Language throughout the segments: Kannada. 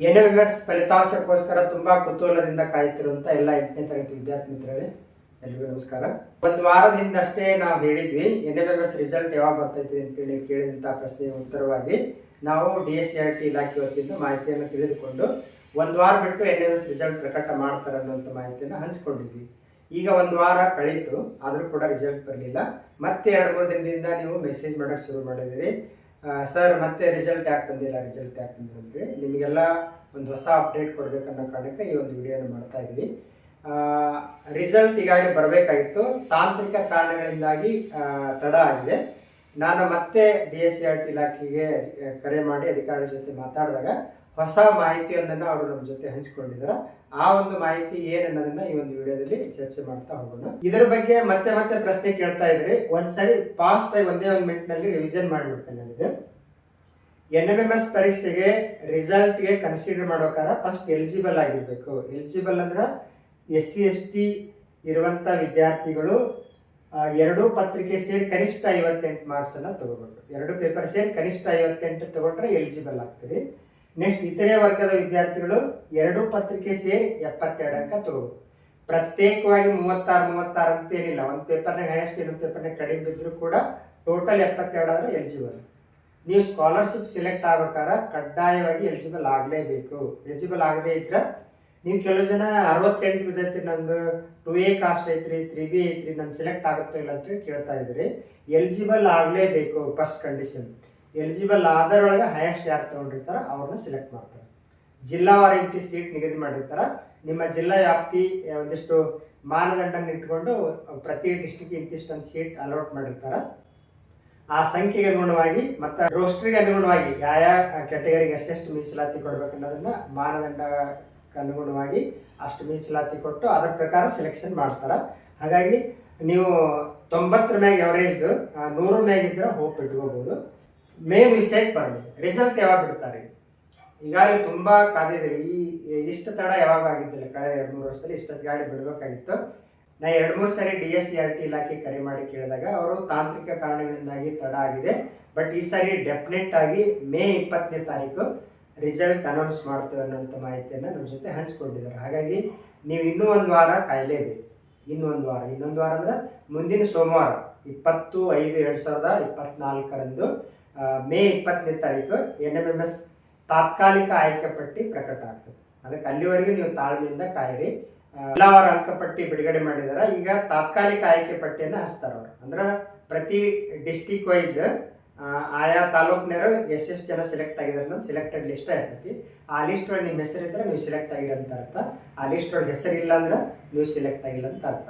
ಎನ್ ಎಂ ಎಸ್ ಫಲಿತಾಂಶಕ್ಕೋಸ್ಕರ ತುಂಬಾ ಕುತೂಹಲದಿಂದ ಕಾಯುತ್ತಿರುವಂತ ಎಲ್ಲ ಎಂಟನೇ ತರಗತಿ ವಿದ್ಯಾರ್ಥಿ ಮಿತ್ರರೇ, ಎಲ್ರಿಗೂ ನಮಸ್ಕಾರ. ಒಂದು ವಾರದ ಹಿಂದಷ್ಟೇ ನಾವು ಹೇಳಿದ್ವಿ N M M S result ಯಾವಾಗ ಬರ್ತೈತಿ ಅಂತೇಳಿ ಕೇಳಿದಂಥ ಪ್ರಶ್ನೆಯ ಉತ್ತರವಾಗಿ ನಾವು D S C R T ಇಲಾಖೆ ವತಿಯಿಂದ ಮಾಹಿತಿಯನ್ನು ತಿಳಿದುಕೊಂಡು ಒಂದು ವಾರ ಬಿಟ್ಟು ಎನ್ ಎಂ ಎಸ್ ರಿಸಲ್ಟ್ ಪ್ರಕಟ ಮಾಡ್ತಾರೆ ಅನ್ನುವಂಥ ಮಾಹಿತಿಯನ್ನು ಹಂಚಿಕೊಂಡಿದ್ವಿ. ಈಗ ಒಂದು ವಾರ ಕಳೀತು, ಆದರೂ ಕೂಡ ರಿಸಲ್ಟ್ ಬರಲಿಲ್ಲ. ಮತ್ತೆ ಎರಡು, ಮೂರು ದಿನದಿಂದ ನೀವು ಮೆಸೇಜ್ ಮಾಡೋಕ್ಕೆ ಶುರು ಮಾಡಿದಿರಿ ಸರ್, ಮತ್ತೆ ರಿಸಲ್ಟ್ ಯಾಕೆ ಬಂದಿಲ್ಲ ರಿಸಲ್ಟ್ ಯಾಕೆ ಬಂದಿಲ್ಲ ಅಂತೇಳಿ ನಿಮಗೆಲ್ಲ ಒಂದು ಹೊಸ ಅಪ್ಡೇಟ್ ಕೊಡಬೇಕನ್ನೋ ಕಾರಣಕ್ಕೆ ಈ ಒಂದು ವಿಡಿಯೋನ ಮಾಡ್ತಾ ಇದ್ದೀವಿ. ರಿಸಲ್ಟ್ ಈಗಾಗಲೇ ಬರಬೇಕಾಗಿತ್ತು. ತಾಂತ್ರಿಕ ಕಾರಣಗಳಿಂದಾಗಿ ತಡ ಆಗಿದೆ. ನಾನು ಮತ್ತೆ D S C R T ಇಲಾಖೆಗೆ ಕರೆ ಮಾಡಿ ಅಧಿಕಾರಿಗಳ ಜೊತೆ ಮಾತಾಡಿದಾಗ ಹೊಸ ಮಾಹಿತಿಯೊಂದನ್ನು ಅವರು ನಮ್ಮ ಜೊತೆ ಹಂಚಿಕೊಂಡಿದ್ದಾರೆ ಆ ಒಂದು ಮಾಹಿತಿ ಏನನ್ನೋದನ್ನ ಈ ಒಂದು ವಿಡಿಯೋದಲ್ಲಿ ಚರ್ಚೆ ಮಾಡ್ತಾ ಹೋಗೋಣ. ಇದರ ಬಗ್ಗೆ ಮತ್ತೆ ಮತ್ತೆ ಪ್ರಶ್ನೆ ಕೇಳ್ತಾ ಇದ್ರಿ ಒಂದ್ಸರಿ ಫಾಸ್ಟ್ ಆಗಿ ಒಂದೇ ಒಂದು ಮಿನಿಟ್ನಲ್ಲಿ ರಿವಿಷನ್ ಮಾಡಿಬಿಡ್ತೇನೆ ನನಗೆ ಎನ್ ಎಂ ಎಂ ಎಸ್ ಪರೀಕ್ಷೆಗೆ ರಿಸಲ್ಟ್ಗೆ ಕನ್ಸಿಡರ್ ಮಾಡೋಕಾರ ಫಸ್ಟ್ ಎಲಿಜಿಬಲ್ ಆಗಿರಬೇಕು. ಎಲಿಜಿಬಲ್ ಅಂದ್ರೆ ಎಸ್ ಸಿ ಎಸ್ ಟಿ ಇರುವಂತ ವಿದ್ಯಾರ್ಥಿಗಳು ಎರಡೂ ಪತ್ರಿಕೆ ಸೇರಿ ಕನಿಷ್ಠ ಐವತ್ತೆಂಟು ಮಾರ್ಕ್ಸ್ ಅನ್ನ ತಗೋಬೇಕು. ಎರಡು ಪೇಪರ್ ಸೇರಿ ಕನಿಷ್ಠ ಐವತ್ತೆಂಟು ತಗೊಂಡ್ರೆ ಎಲಿಜಿಬಲ್ ಆಗ್ತೀರಿ. ನೆಕ್ಸ್ಟ್ ಇತರೆ ವರ್ಗದ ವಿದ್ಯಾರ್ಥಿಗಳು ಎರಡು ಪತ್ರಿಕೆ ಸೇರಿ ಎಪ್ಪತ್ತೆರಡು ಅಂಕ ತಗೋಬೇಕು ಪ್ರತ್ಯೇಕವಾಗಿ ಮೂವತ್ತಾರು ಮೂವತ್ತಾರು ಅಂತ ಏನಿಲ್ಲ. ಒಂದು ಪೇಪರ್ನಾಗ ಹೈಯೆಸ್ಟ್ ಇನ್ನೊಂದು ಪೇಪರ್ನಾಗ ಕಡಿಮೆ ಬಿದ್ದರೂ ಕೂಡ ಟೋಟಲ್ ಎಪ್ಪತ್ತೆರಡು ಆದರೆ ಎಲಿಜಿಬಲ್ ನೀವು ಸ್ಕಾಲರ್ಶಿಪ್ ಸೆಲೆಕ್ಟ್ ಆಗ್ಬೇಕಾದ್ರೆ ಕಡ್ಡಾಯವಾಗಿ ಎಲಿಜಿಬಲ್ ಆಗಲೇಬೇಕು. ಎಲಿಜಿಬಲ್ ಆಗದೇ ಇದ್ರೆ ನೀವು ಕೆಲವು ಜನ ಅರವತ್ತೆಂಟು ವಿದ್ಯಾರ್ಥಿ ನಂದು ಟು ಎ ಕಾಸ್ಟ್ ಐತ್ರಿ ತ್ರೀ ಬಿ ಐತ್ರಿ ನಂದು ಸೆಲೆಕ್ಟ್ ಆಗುತ್ತೋ ಇಲ್ಲ ಅಂತ ಕೇಳ್ತಾ ಇದ್ರಿ ಎಲಿಜಿಬಲ್ ಆಗಲೇಬೇಕು ಫಸ್ಟ್ ಕಂಡೀಷನ್ ಎಲಿಜಿಬಲ್ ಆದರೊಳಗೆ ಹೈಯೆಸ್ಟ್ ಯಾರು ತಗೊಂಡಿರ್ತಾರ ಅವ್ರನ್ನ ಸೆಲೆಕ್ಟ್ ಮಾಡ್ತಾರೆ. ಜಿಲ್ಲಾವಾರು ಇಂತಿ ಸೀಟ್ ನಿಗದಿ ಮಾಡಿರ್ತಾರ. ನಿಮ್ಮ ಜಿಲ್ಲಾ ವ್ಯಾಪ್ತಿ ಒಂದಿಷ್ಟು ಮಾನದಂಡ ಇಟ್ಕೊಂಡು ಪ್ರತಿ ಡಿಸ್ಟಿಕ್ ಇಂತಿಷ್ಟೊಂದು ಸೀಟ್ ಅಲಾಟ್ ಮಾಡಿರ್ತಾರ. ಆ ಸಂಖ್ಯೆಗೆ ಅನುಗುಣವಾಗಿ ಮತ್ತು ರೋಸ್ಟ್ರಿಗೆ ಅನುಗುಣವಾಗಿ ಯಾವ ಕ್ಯಾಟಗರಿಗೆ ಎಷ್ಟೆಷ್ಟು ಮೀಸಲಾತಿ ಕೊಡ್ಬೇಕು ಅನ್ನೋದನ್ನ ಮಾನದಂಡಕ್ಕೆ ಅನುಗುಣವಾಗಿ ಅಷ್ಟು ಮೀಸಲಾತಿ ಕೊಟ್ಟು ಅದರ ಪ್ರಕಾರ ಸೆಲೆಕ್ಷನ್ ಮಾಡ್ತಾರೆ. ಹಾಗಾಗಿ ನೀವು ತೊಂಬತ್ತರ ಮ್ಯಾಗ ಎವರೇಜ್ ನೂರ ಮ್ಯಾಗ ಇದ್ರೆ ಹೋಪ್ ಇಟ್ಕೋಬಹುದು ಮೇನ್ ಮಿಸ್ಟೇಕ್ ಬರಲಿ. ರಿಸಲ್ಟ್ ಯಾವಾಗ ಬಿಡ್ತಾರೆ? ಈಗಾಗಲೇ ತುಂಬ ಕಾದಿದ್ರಿ ಈ ಇಷ್ಟು ತಡ ಯಾವಾಗ ಆಗಿದ್ದಿಲ್ಲ? ಕಳೆದ ಎರಡು ಮೂರು ವರ್ಷದಲ್ಲಿ ಗಾಡಿ ಬಿಡಬೇಕಾಗಿತ್ತು. ನಾ ಎರಡು ಮೂರು ಸಾರಿ D S C R T ಇಲಾಖೆ ಕರೆ ಮಾಡಿ ಕೇಳಿದಾಗ ಅವರು ತಾಂತ್ರಿಕ ಕಾರಣಗಳಿಂದಾಗಿ ತಡ ಆಗಿದೆ. ಬಟ್ ಈ ಸಾರಿ ಡೆಫಿನೆಟ್ ಆಗಿ ಮೇ ಇಪ್ಪತ್ತನೇ ತಾರೀಕು ರಿಸಲ್ಟ್ ಅನೌನ್ಸ್ ಮಾಡ್ತೇವೆ ಅನ್ನೋಂಥ ಮಾಹಿತಿಯನ್ನು ನಮ್ಮ ಜೊತೆ ಹಂಚ್ಕೊಂಡಿದ್ದಾರೆ. ಹಾಗಾಗಿ ನೀವು ಇನ್ನೂ ಒಂದು ವಾರ ಕಾಯಲೇಬೇಕು. ಇನ್ನೊಂದು ವಾರ. ಇನ್ನೊಂದು ವಾರ ಅಂದ್ರೆ ಮುಂದಿನ ಸೋಮವಾರ, ಇಪ್ಪತ್ತು ಐದು ಎರಡು ಸಾವಿರದ ಇಪ್ಪತ್ನಾಲ್ಕರಂದು ಮೇ ಇಪ್ಪತ್ತನೇ ತಾರೀಕು ಎನ್ ಎಂ ಎಂ ಎಸ್ ತಾತ್ಕಾಲಿಕ ಆಯ್ಕೆ ಪಟ್ಟಿ ಪ್ರಕಟ ಆಗ್ತದೆ. ಅದಕ್ಕೆ ಅಲ್ಲಿವರೆಗೆ ನೀವು ತಾಳ್ಮೆಯಿಂದ ಕಾಯಿರಿ. ಎಲ್ಲವರ ಅಂಕಪಟ್ಟಿ ಬಿಡುಗಡೆ ಮಾಡಿದಾರೆ, ಈಗ ತಾತ್ಕಾಲಿಕ ಆಯ್ಕೆ ಪಟ್ಟಿಯನ್ನು ಹಚ್ತಾರೆ ಅವರು. ಅಂದ್ರೆ ಪ್ರತಿ ಡಿಸ್ಟಿಕ್ ವೈಸ್ ಆಯಾ ತಾಲೂಕಿನವರು ಎಷ್ಟೆಷ್ಟು ಜನ ಸೆಲೆಕ್ಟ್ ಆಗಿದ್ದಾರೆ ಅನ್ನೋದು ಸೆಲೆಕ್ಟೆಡ್ ಲಿಸ್ಟ್ ಇರ್ತೈತಿ. ಆ ಲಿಸ್ಟ್ ಒಳಗೆ ನಿಮ್ಮ ಹೆಸರು ಇದ್ರೆ ನೀವು ಸೆಲೆಕ್ಟ್ ಆಗಿರಂತ ಅರ್ಥ. ಆ ಲಿಸ್ಟ್ ಒಳಗೆ ಹೆಸರಿಲ್ಲ ಅಂದ್ರೆ ನೀವು ಸೆಲೆಕ್ಟ್ ಆಗಿಲ್ಲ ಅಂತ ಅರ್ಥ.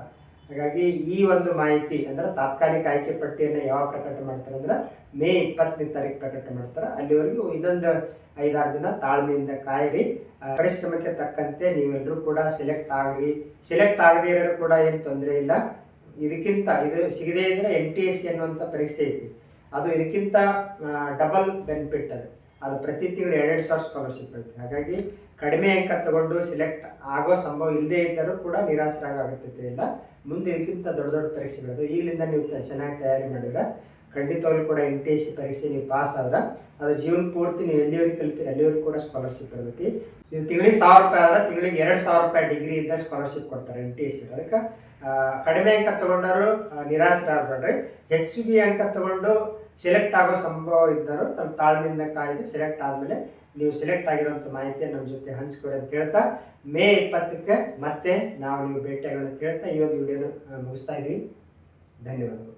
ಹಾಗಾಗಿ ಈ ಒಂದು ಮಾಹಿತಿ ಅಂದ್ರೆ ತಾತ್ಕಾಲಿಕ ಆಯ್ಕೆ ಪಟ್ಟಿಯನ್ನು ಯಾವಾಗ ಪ್ರಕಟ ಮಾಡ್ತಾರೆ ಅಂದ್ರೆ ಮೇ ಇಪ್ಪತ್ತನೇ ತಾರೀಕು ಪ್ರಕಟ ಮಾಡ್ತಾರೆ. ಅಲ್ಲಿವರೆಗೂ ಇನ್ನೊಂದು ಐದಾರು ದಿನ ತಾಳ್ಮೆಯಿಂದ ಕಾಯಿರಿ. ಪರಿಶ್ರಮಕ್ಕೆ ತಕ್ಕಂತೆ ನೀವೆಲ್ಲರೂ ಕೂಡ ಸೆಲೆಕ್ಟ್ ಆಗ್ರಿ. ಸೆಲೆಕ್ಟ್ ಆಗದೇ ಇರೋರು ಕೂಡ ಏನು ತೊಂದರೆ ಇಲ್ಲ. ಇದಕ್ಕಿಂತ ಇದು ಸಿಗದೇ ಇದ್ರೆ ಎನ್ ಟಿ ಎಸ್ ಸಿ ಅನ್ನುವಂಥ ಪರೀಕ್ಷೆ ಐತಿ ಅದು ಇದಕ್ಕಿಂತ ಡಬಲ್ ಬೆನಿಫಿಟ್ ಅದು. ಅದು ಪ್ರತಿ ತಿಂಗಳು ಎರಡೆರಡು ಸಾವಿರ ಸ್ಕಾಲರ್ಶಿಪ್ ಇರುತ್ತೆ ಹಾಗಾಗಿ ಕಡಿಮೆ ಅಂಕ ತಗೊಂಡು ಸೆಲೆಕ್ಟ್ ಆಗೋ ಸಂಭವ ಇಲ್ಲದೇ ಇದ್ದರೂ ಕೂಡ ನಿರಾಸರಾಗುತ್ತೆ ಇಲ್ಲ. ಮುಂದೆ ಇದಕ್ಕಿಂತ ದೊಡ್ಡ ದೊಡ್ಡ ಪರೀಕ್ಷೆಗಳು ಈಗಲಿಂದ ನೀವು ಚೆನ್ನಾಗಿ ತಯಾರಿ ಮಾಡಿದ್ರೆ ಖಂಡಿತವಾಗ್ಲೂ ಕೂಡ ಎನ್ ಟಿ ಎಸ್ ಸಿ ಪರೀಕ್ಷೆ ನೀವು ಪಾಸ್ ಆದ್ರೆ ಅದು ಜೀವನ ಪೂರ್ತಿ ನೀವು ಎಲ್ಲಿವರೆಗೆ ಕಲಿತೀರಿ ಅಲ್ಲಿವರೆಗೂ ಕೂಡ ಸ್ಕಾಲರ್ಶಿಪ್ ಇರ್ತೈತಿ. ಇದು ತಿಂಗಳಿಗೆ ಸಾವಿರ ರೂಪಾಯಿ ಆದ್ರೆ ತಿಂಗಳಿಗೆ ಎರಡು ಸಾವಿರ ರೂಪಾಯಿ ಡಿಗ್ರಿ ಇದ್ದ ಸ್ಕಾಲರ್ಶಿಪ್ ಕೊಡ್ತಾರೆ ಎನ್ ಟಿ ಎಸ್ ಸಿ ಅದಕ್ಕೆ ಕಡಿಮೆ ಅಂಕ ತಗೊಂಡವರು ನಿರಾಸರಾಗಬೇಡ್ರಿ ಹೆಚ್ಚು ಬಿ ಅಂಕ ತಗೊಂಡು ಸೆಲೆಕ್ಟ್ ಆಗೋ ಸಂಭವ ಇದ್ದರೂ ತಮ್ಮ ತಾಳ್ಮೆಯಿಂದ ಕಾಯ್ದು ಸೆಲೆಕ್ಟ್ ಆದಮೇಲೆ ನೀವು ಸೆಲೆಕ್ಟ್ ಆಗಿರೋಂಥ ಮಾಹಿತಿಯನ್ನು ನಮ್ಮ ಜೊತೆ ಹಂಚ್ಕೊಡಿ ಅಂತ ಕೇಳ್ತಾ ಮೇ ಇಪ್ಪತ್ತಕ್ಕೆ ಮತ್ತೆ ನಾವು ನೀವು ಭೇಟಿಯಾಗೋಣ ಅಂತ ಕೇಳ್ತಾ ಈ ವಿಡಿಯೋನ ಮುಗಿಸ್ತಾ ಇದ್ದೀವಿ. ಧನ್ಯವಾದಗಳು.